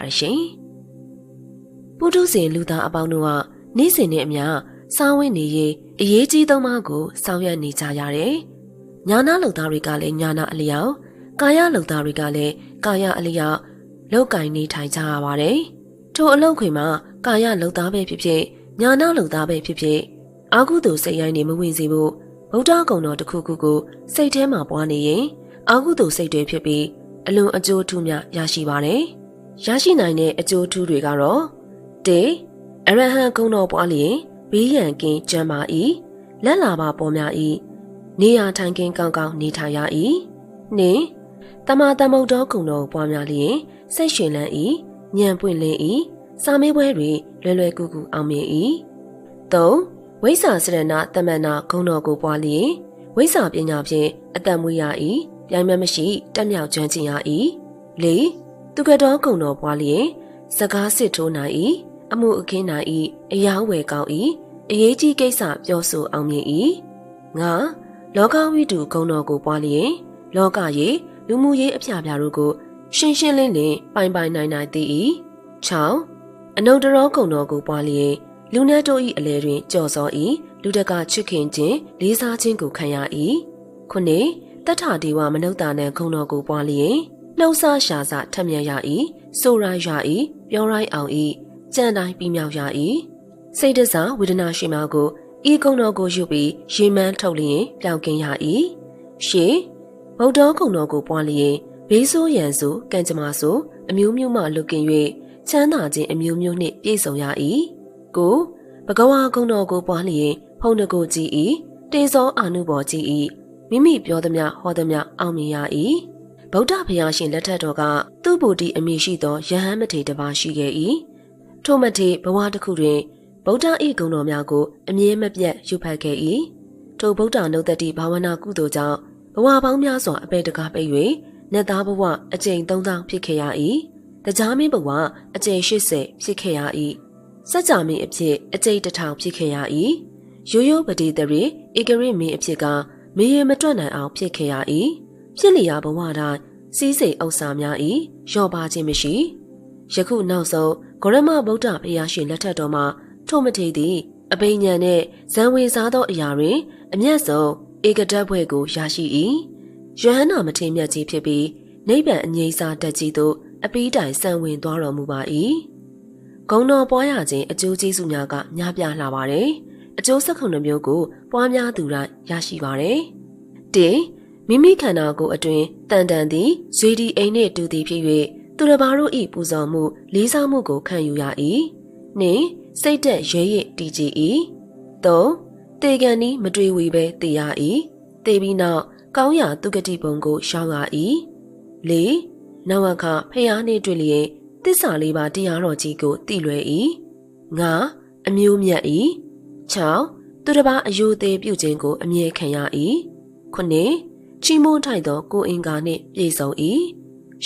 ပါရှင်။ပုထုဇဉ်လူသားအပေါင်းတို့ကနေ့စဉ်နဲ့အမျှစားဝတ်နေရေးအရေးကြီးသုံးပါးကိုဆောင်ရွက်နေကြရတယ်။ညာနာလုံသားတွေကလည်းညာနာအလျောက်ကာယလုံသားတွေကလည်းကာယအလျောက်လောက်ကင်နေထိုင်ကြရပါတယ်။ထိုအလောက်ခွေမှာကာယလုံသားပဲဖြစ်ဖြစ်ညာနာလုံသားပဲဖြစ်ဖြစ်အာဟုသူစိတ်ရိုင်းနေမဝင်စေဖို့ဗုဒ္ဓဂုံတော်တစ်ခုခုကိုစိတ်ထဲမှာပွားနေရင်အာဟုသူစိတ်တွေဖြစ်ပြီးအလွန်အကျိုးထူးများရရှိပါတယ်။ ရရှိနိုင်တဲ့အကျိုးထူးတွေကတော့တေအရဟံဂုံတော်ပွားလျင်ဘေးရန်ကင်းကျမ်းမာ၏လက်လာပါပေါ်များ၏နေရာထိုင်ခင်းကောင်းကောင်းနေထိုင်ရ၏နှင့်တမတမုတ်တော်ဂုံတော်ပွားများလျင်စိတ်ရှင်လန်း၏ညံပွင့်လင်း၏စာမေးပွဲတွင်လွယ်လွယ်ကူကူအောင်မြင်၏၃ဝိဇ္ဇာစရဏတမန္နာဂုံတော်ကိုပွားလျင်ဝိဇ္ဇာပညာဖြင့်အတ္တမွေးရ၏ပြိုင်မမရှိတက်မြောက်ကျွမ်းကျင်ရ၏၄ သူကတော်ဂုံတော်ပွားလျင်စကားစစ်ထိုးနိုင်၏အမှုအခင်းနိုင်၏အယောင်းဝယ်ကောင်း၏အရေးကြီးကိစ္စပြောဆိုအောင်မြင်၏ငါလောကဝိတုဂုံတော်ကိုပွားလျင် လောကရေးလူမှုရေးအဖျားဖျားတို့ကို ရှင်းရှင်းလင်းလင်းပိုင်ပိုင်နိုင်နိုင်သိ၏6အနုတ္တရောဂုံတော်ကိုပွားလျင် လူနတ်တို့၏အလဲတွင်ကြော်စော၏လူတကာချစ်ခင်ခြင်းလေးစားခြင်းကိုခံရ၏ခုနှစ်တထဒေဝမနုဿာနံဂုံတော်ကိုပွားလျင် နှုတ်ဆရှာစထက်မြက်ရ၏ဆိုရိုင်းရ၏ပြောရိုင်းအောင်၏ကြံတိုင်းပြီးမြောက်ရ၏စိတ်တစားဝေဒနာရှိမှကိုဤကုံတော်ကိုယူပြီးရေမန်းထုတ်လျင်ပြောင်းကင်းရ၏ရှေဗုဒ္ဓကုံတော်ကိုပွားလျင်ဘေးဆိုးရန်ဆိုကံကြမ္မာဆိုအမျိုးမျိုးမှလွတ်ကင်း၍ချမ်းသာခြင်းအမျိုးမျိုးနှင့်ပြည့်စုံရ၏ကိုဘဂဝါကုံတော်ကိုပွားလျင်ဖုန်တကိုကြည်၏တေဇောအာနုဘော်ကြည်၏မိမိပြောသည်များဟောသည်များအောင်မြင်ရ၏ ဗုဒ္ဓဘုရားရှင်လက်ထက်တော်ကသူ့ဗုဒ္ဓအမည်ရှိသောယဟန်မထေတပါရှိခဲ့၏ထိုမထေဘဝတစ်ခုတွင်ဗုဒ္ဓဤဂုဏ်တော်များကိုအမြဲမပြတ်ယူဖတ်ခဲ့၏ထိုဗုဒ္ဓနုတ္တိဘာဝနာကုသိုလ်ကြောင့်ဘဝပေါင်းများစွာအပေတကားပိတ်၍နတ်သားဘဝအကျိန်3000ဖြစ်ခဲ့ရ၏တရားမင်းဘဝအကျိန်80ဖြစ်ခဲ့ရ၏စัจ जा မင်းအဖြစ်အကျိန်1000ဖြစ်ခဲ့ရ၏ရိုးရိုးပတိတရေဧကရိမင်းအဖြစ်ကမေရမတွက်နိုင်အောင်ဖြစ်ခဲ့ရ၏ ဖြစ်လျာဘဝတိုင်းစီးစိမ်ဥစ္စာများ၏ရော့ပါခြင်းမရှိယခုနောက်ဆုံးဂရမဗုဒ္ဓဘုရားရှင်လက်ထက်တော်မှာထိုမထေသည်အဘိညာဉ်နှင့်ဇံဝင်စားသောအရာတွင် အမျက်ဆုံးဧကတတ်ဘွဲ့ကိုရရှိ၏ယဟန္တာမထေမြတ်ကြီးဖြစ်ပြီးနိဗ္ဗာန်အငြိမ်းစားတတ်ကြီးသို့အပီးတိုင်ဆံဝင်သွားတော်မူပါ၏ဂုံတော်ပွားရခြင်းအကျိုးကျေးဇူးများကများပြားလာပါတယ်အကျိုးဆက်ခုနှစ်မျိုးကိုပွားများသူတိုင်းရရှိပါတယ်။၁ မိမိခန္ဓာကိုယ်အတွင်းတန်တန်သည်ဇွေဒီအိမ်နှင့်တူသည်ဖြစ်၍သူတစ်ပါးတို့၏ပူဇော်မှုလေးစားမှုကိုခံယူရ၏။၂စိတ်သက်ရဲရည်တည်ကြည်၏။၃တေကန်ဤမတွေ့ဝေပဲတည်ရ၏။တေပြီးနောက်ကောင်းရာသူဂတိပုံကိုရှောင်းရ၏။၄နဝခဖျားနှင့်တွေ့လျင်တစ္ဆာလေးပါတရားတော်ကြီးကိုတည်လွယ်၏။၅အမျိုးမြတ်၏6သူတစ်ပါးအယိုသေးပြုခြင်းကိုအမြဲခံရ၏9 ချီးမွမ်းထိုက်သောကိုအင်္ဂါနှင့်ပြည့်စုံ၏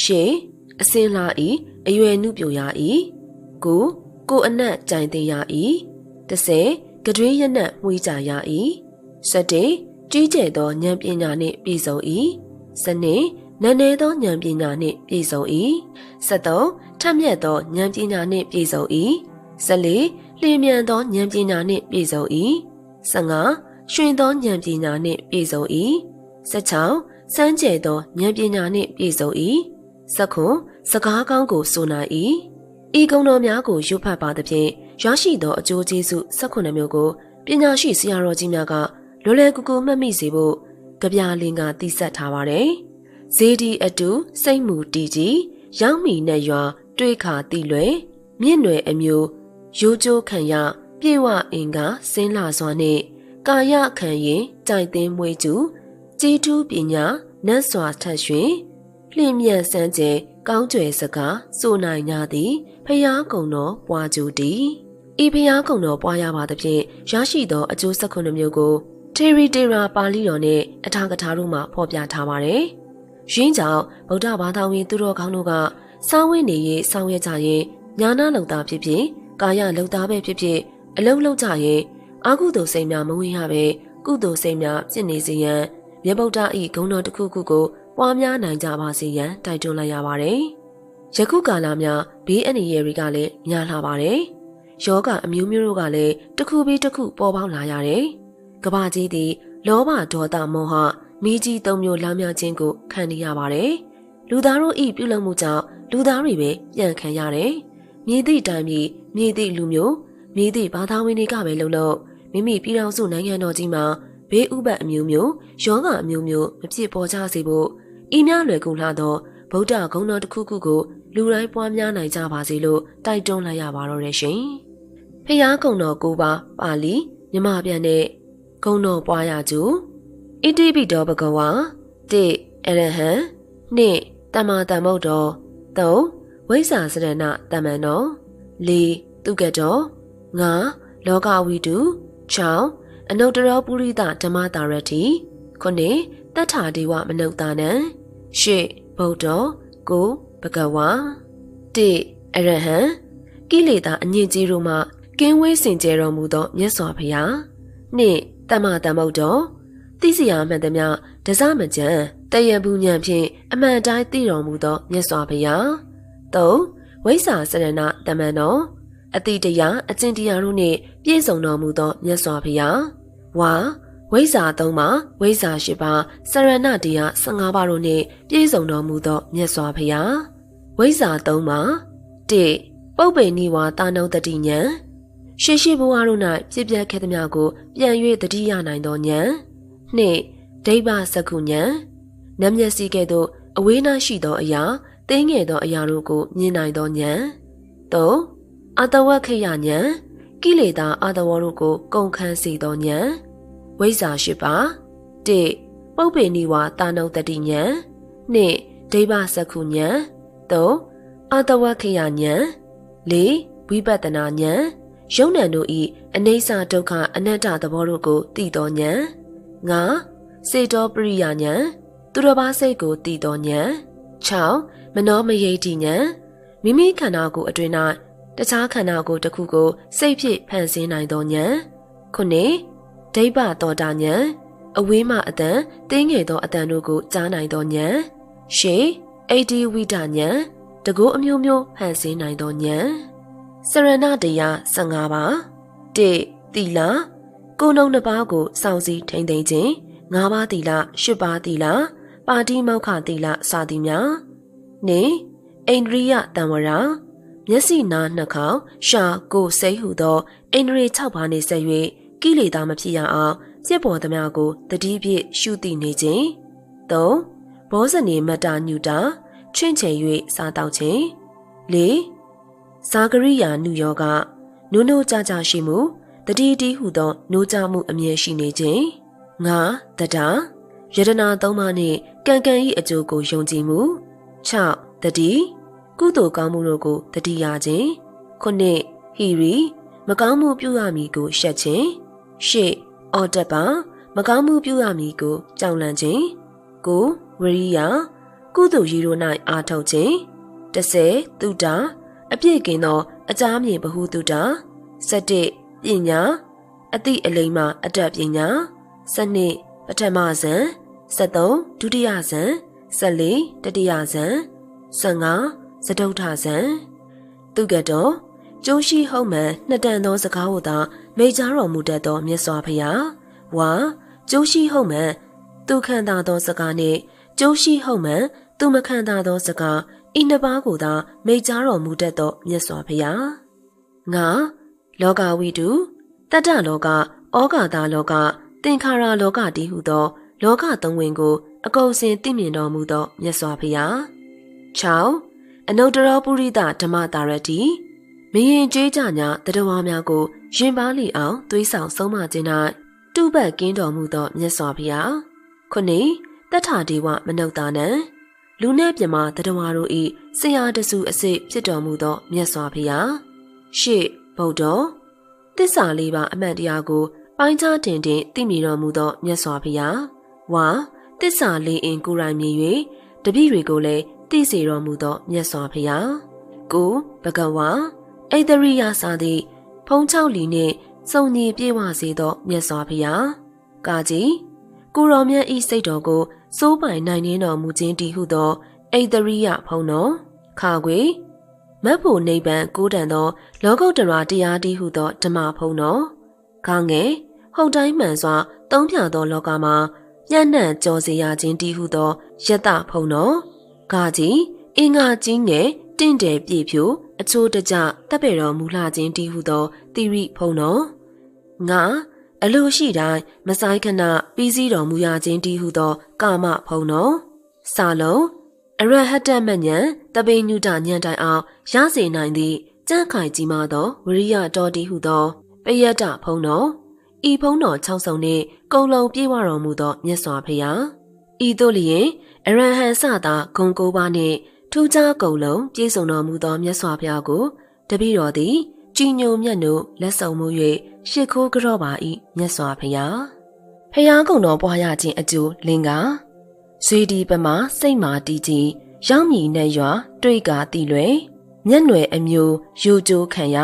10အစင်းလာ၏အရွယ်နုပြိုရ၏9ကိုအနက်ကြိုင်သိရ၏10ကတွေးရနက်မှွေးကြရ၏17ကြီးကျယ်သောဉာဏ်ပညာနှင့်ပြည့်စုံ၏12နည်းနည်းသောဉာဏ်ပညာနှင့်ပြည့်စုံ၏73ထက်မြက်သောဉာဏ်ပညာနှင့်ပြည့်စုံ၏14လျင်မြန်သောဉာဏ်ပညာနှင့်ပြည့်စုံ၏15ရွှင်သောဉာဏ်ပညာနှင့်ပြည့်စုံ၏ 16စမ်းကြဲသောဉာဏ်ပညာနှင့်ပြည့်စုံ၏19စကားကောင်းကိုဆိုနိုင်၏ဤကုံတော်များကိုရွတ်ဖတ်ပါသဖြင့်ရရှိသောအကျိုးကျေးဇူး18မျိုးကိုပညာရှိဆရာတော်ကြီးများကလွယ်လွယ်ကူကူမှတ်မိစေဖို့ကြပြလင်ကတိဆက်ထားပါတယ်။ဇေဒီအတူစိတ်မှုတည်ကြည်ရောက်မီနဲ့ရွာ တွေးခါတိလွယ်မြင့်ွယ်အမျိုးရိုးကျိုးခံရပြေဝအင်ကစင်းလာစွာနှင့်ကာယခံရင်ကြိုက်သိမ်းမွေးကျူ ကြည်ထူးပညာနတ်စွာထက်ရွှင်လျင်မြန်စမ်းကျဲကောင်းကြွယ်စကားစိုးနိုင်ကြသည်ဖျားကုံတော်ပွားကျူသည်ဤဖျားကုံတော်ပွားရပါသဖြင့်ရရှိသောအကျိုးဆက်ခုနှစ်မျိုးကိုထေရီတေရာပါဠိတော်နဲ့အထာကထာတို့မှာဖော်ပြထားပါတယ်။ရင်းကြောင့်ဗုဒ္ဓဘာသာဝင်သူတော်ကောင်းတို့ကစောင်းဝင်းနေရေးဆောင်ရွက်ကြရင်ညာနာလုံသားဖြစ်ဖြစ်ကာယလုံသားပဲဖြစ်ဖြစ်အလုံးလုံးကြရင်အာကုသိုလ်စိတ်များမဝင်ရပဲကုသိုလ်စိတ်များဖြစ်နေစေရန် မြတ်ဗုဒ္ဓဤဂုဏ်တော်တစ်ခုခုကိုပွားများနိုင်ကြပါစေရန်တိုက်တွန်းလိုက်ရပါတယ်။ယခုကာလများဘေးအန္တရာယ်တွေကလည်းများလာပါတယ်။ယောဂအမျိုးမျိုးတို့ကလည်းတစ်ခုပြီးတစ်ခုပေါ်ပေါက်လာရတယ်။ကဘာကြီးသည်လောဘဒေါသမောဟမိကြီးသုံးမျိုးလမ်းမြခြင်းကိုခံနေရပါတယ်။လူသားတို့ဤပြုလုပ်မှုကြောင့်လူသားတွေပဲပြန်ခံရတယ်။မြေသည့်တိုင်းပြည်မြေသည့်လူမျိုးမြေသည့်ဘာသာဝင်တွေကပဲလုံလို့မိမိပြည်တော်စုနိုင်ငံတော်ကြီးမှာ ဘေးဥပတ်အမျိုးမျိုးယောဂအမျိုးမျိုးမဖြစ်ပေါ်ကြစေဖို့ဤများလွယ်ကူလာသောဗုဒ္ဓဂုဏ်တော်တစ်ခုခုကိုလူတိုင်းပွားများနိုင်ကြပါစေလို့တိုက်တွန်းလိုက်ရပါတော့တယ်ရှင်။ဖျားကုံတော်ကိုပါပါဠိမြမပြန်တဲ့ဂုံတော်ပွားရကျူဣတိပိတောဘဂဝါတိအရဟံနှင့်တမ္မာတမ္မုတ်တော်သုံးဝိဇ္ဇာစရဏတမ္မန်တော်လေးသူကတော်ငါလောကဝိတု6 အနုတ္တရောပုရိသဓမ္မတာရတိခုနှစ်တတ္ထာဒေဝမနုဿာနံရှစ်ဗုဒ္ဓကိုဘဂဝါတိအရဟံကိလေသာအညစ်အကြေးတို့မှကင်းဝေးစင်ကြယ်တော်မူသောမြတ်စွာဘုရားနှင့်တမ္မာတမ္မုတ်တော်သိစရာမှန်သမျှဒဇမကြံတယံဘူးညံဖြင့်အမှန်တိုင်းသိတော်မူသောမြတ်စွာဘုရား၃ဝိဇ္ဇာစရဏတမန်တော် အတိတရားအကျင့်တရားတို့နှင့်ပြည့်စုံတော်မူသောမြတ်စွာဘုရားဝါဝိဇ္ဇာ၃ပါးဝိဇ္ဇာ၈ပါးစရဏတရား15ပါးတို့နှင့်ပြည့်စုံတော်မူသောမြတ်စွာဘုရားဝိဇ္ဇာ၃ပါး၁ပုပ္ပေနိဝါတာနုတတိညာရှေရှိဘဝတို့၌ဖြစ်ပျက်ခဲ့သမျှကိုပြန်၍တတိယနိုင်သောဉာဏ်နှင့်ဒိဗ္ဗစကုဉာဏ်နမျက်စိကဲ့သို့အဝေးနားရှိသောအရာသိငယ်သောအရာတို့ကိုမြင်နိုင်သောဉာဏ်၃ အတဝက်ခရဉာဏ်ကိလေသာအတဝတို့ကိုကုန်ခန်းစေသောဉာဏ်ဝိဇ္ဇာရှိပါ၁ပုပ္ပေနိဝါတာနုတတိဉာဏ်၂ဒိဗ္ဗစကုဉာဏ်၃အတဝက်ခရဉာဏ်၄ဝိပဿနာဉာဏ်ယုံ nant တို့ဤအနေစာဒုက္ခအနတ္တသဘောတို့ကိုသိသောဉာဏ်၅စေတောပရိယဉာဏ်သူတော်ဘာစိတ်ကိုသိသောဉာဏ်6မနောမယိတိဉာဏ်မိမိခန္ဓာကိုယ်အတွင်း၌ တခြားခန္ဓာကိုယ်တစ်ခုကိုစိတ်ဖြင့်ဖန်ဆင်းနိုင်သောဉာဏ်ခုနှစ်ဒိဗ္ဗတောတာဉာဏ်အဝေးမှအတန်တင်းငယ်သောအတန်တို့ကိုကြားနိုင်သောဉာဏ်ရှေအိဒီဝိဒဉာဏ်တကူအမျိုးမျိုးဖန်ဆင်းနိုင်သောဉာဏ်စရဏတရား15ပါး1တိလာကိုယ်နှုံနှစ်ပါးကိုစောင့်စည်းထိန်သိမ်းခြင်း၅ပါးတိလာ၈ပါးတိလာပါတိမောက္ခတိလာစသည်များနေအိန္ဒြိယတံဝရာ မျက်စိနားနှာခေါင်းရှာကိုယ်စိတ်ဟုသောအိန္ဒြေ6ပါးနှင့်ဆက်၍ကိလေသာမဖြစ်ရအောင်ပြစ်ပေါ်သမျှကိုတတိပြည့်ရှုသိနေခြင်း၃ဘောဇနေမတ္တညုတာချင့်ချေ၍စားတောက်ခြင်း၄ဇာဂရိယာနုယောဂနိုးနိုးကြကြရှိမှုတတိတီဟုသောနိုးကြမှုအမြဲရှိနေခြင်းငါတတာယတနာသုံးပါးနှင့်ကံကံ၏အကျိုးကိုယုံကြည်မှု6တတိ ကုသိုလ်ကောင်းမှုတို့ကိုတတိယခြင်းခုနှစ်ဟီရီမကောင်းမှုပြုရမည်ကိုရှက်ခြင်းရှစ်အော်တက်ပါမကောင်းမှုပြုရမည်ကိုကြောက်လန့်ခြင်းကိုဝရိယကုသိုလ်ရည်တို့၌အာထုတ်ခြင်း30တုဒ္ဒအပြည့်ကင်းသောအကြမြင်ဘဟုတုတ္တ17ပညာအတိအလိမ္မာအတတ်ပညာ12ပထမဇန်73ဒုတိယဇန်14တတိယဇန်15 စတုထဇန်သူကတော်ကျိုးရှိဟုတ်မှန်နှစ်တန်သောစကားဟုသာမိကြတော်မူတတ်သောမြတ်စွာဘုရားဝါကျိုးရှိဟုတ်မှန်သူခံသာသောစကားနှင့်ကျိုးရှိဟုတ်မှန်သူမခံသာသောစကားဤနှစ်ပါးကိုသာမိတ်ကြားတော်မူတတ်သောမြတ်စွာဘုရားငါလောကဝိတုတတ္တလောကဩဃာတာလောကသင်္ခါရလောကတည်ဟုသော လောကသုံးဝင်ကို အကုန်စင်သိမြင်တော်မူသောမြတ်စွာဘုရား6 အနုတ္တရောပုရိသဓမ္မတာရတိမရင်ကျေးကြညာတတဝါများကိုရင်ပါလီအောင်သွေးဆောင်ဆုံးမခြင်း၌တုပတ်ကင်းတော်မူသောမြတ်စွာဘုရားခုနှစ်တထဒေဝမနုဿာနံလူနဲ့ပြမတတဝါတို့ဤဆရာတစုအစစ်ဖြစ်တော်မူသောမြတ်စွာဘုရားရှေ့ဗုဒ္ဓသစ္စာလေးပါအမှန်တရားကို ပိုင်းခြားတင်တင်သိမြင်တော်မူသောမြတ်စွာဘုရားဝါသစ္စာလေးအင်ကိုယ်တိုင်မြင်၍တပည့်တွေကိုလည်း သိစေတော်မူသောမြတ်စွာဘုရားကိုဘဂဝါဣတရိယစာသည်ဖုံးချောက်လီနှင့်စုံညီပြေဝစေသောမြတ်စွာဘုရားကာကြီးကိုရောမြတ်ဤစိတ်တော်ကိုစိုးပိုင်နိုင်နေတော်မူခြင်းတည်ဟုသောဣတရိယဖုံးတော်ခါခွေမတ်ဖို့နိဗ္ဗာန်ကိုးတန်သော လောကုတ္တရာတရားတည်းဟုသောဓမ္မဖုံတော်ခါငယ်ဟုတ်တိုင်းမှန်စွာသုံးဖြသောလောကမှာညံ့နှံ့ကြောစေရခြင်းတည်းဟုသောယတဖုံတော် ဂါကြီးအင်္ဂါကြီးငယ်တင့်တယ်ပြည့်ဖြူအချိုးတကြတပ်ပေတော်မူလှခြင်းတည်းဟုသောတိရိဖုံတော်ငါအလိုရှိတိုင်းမဆိုင်ခဏပြီးစည်းတော်မူရခြင်းတည်းဟုသော ကာမဖုံတော်စာလုံးအရဟတမညံတပိညုတညံတိုင်အောင်ရစေနိုင်သည့်ကြန့်ခိုင်ကြီးမားသောဝရိယတော်တည်းဟုသောပယတ္တဖုံတော်ဤဖုံတော်၆ဆုံနှင့်ကုံလုံးပြေဝတော်မူသောမြတ်စွာဘုရား ဤသို့လျင်အရဟံစသာဂုံကိုးပါးနှင့်ထူးခြားကုံလုံးပြည့်စုံတော်မူသောမြတ်စွာဘုရားကိုတပည့်တော်သည်ကြည်ညိုမြတ်နို့လက်ဆောင်မှု၍ရှ िख ိုးကြော့ပါ၏မြတ်စွာဘုရားဖျားကုံတော်ပွားရခြင်းအကျိုးလင်္ကာဇွေဒီပမာစိတ်မာတီကြီးရောက်မြည်နဲ့ရွာတွေ့ကာတိလွယ်မျက်ွယ်အမျိုးယူကျိုးခံရ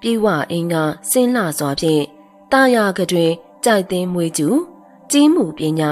ပြေဝအင်းကဆင်းလှစွာဖြင့်တာယာကတွင်ကြိုက်သိမ်းမွေးကျူကြီးမှုပညာ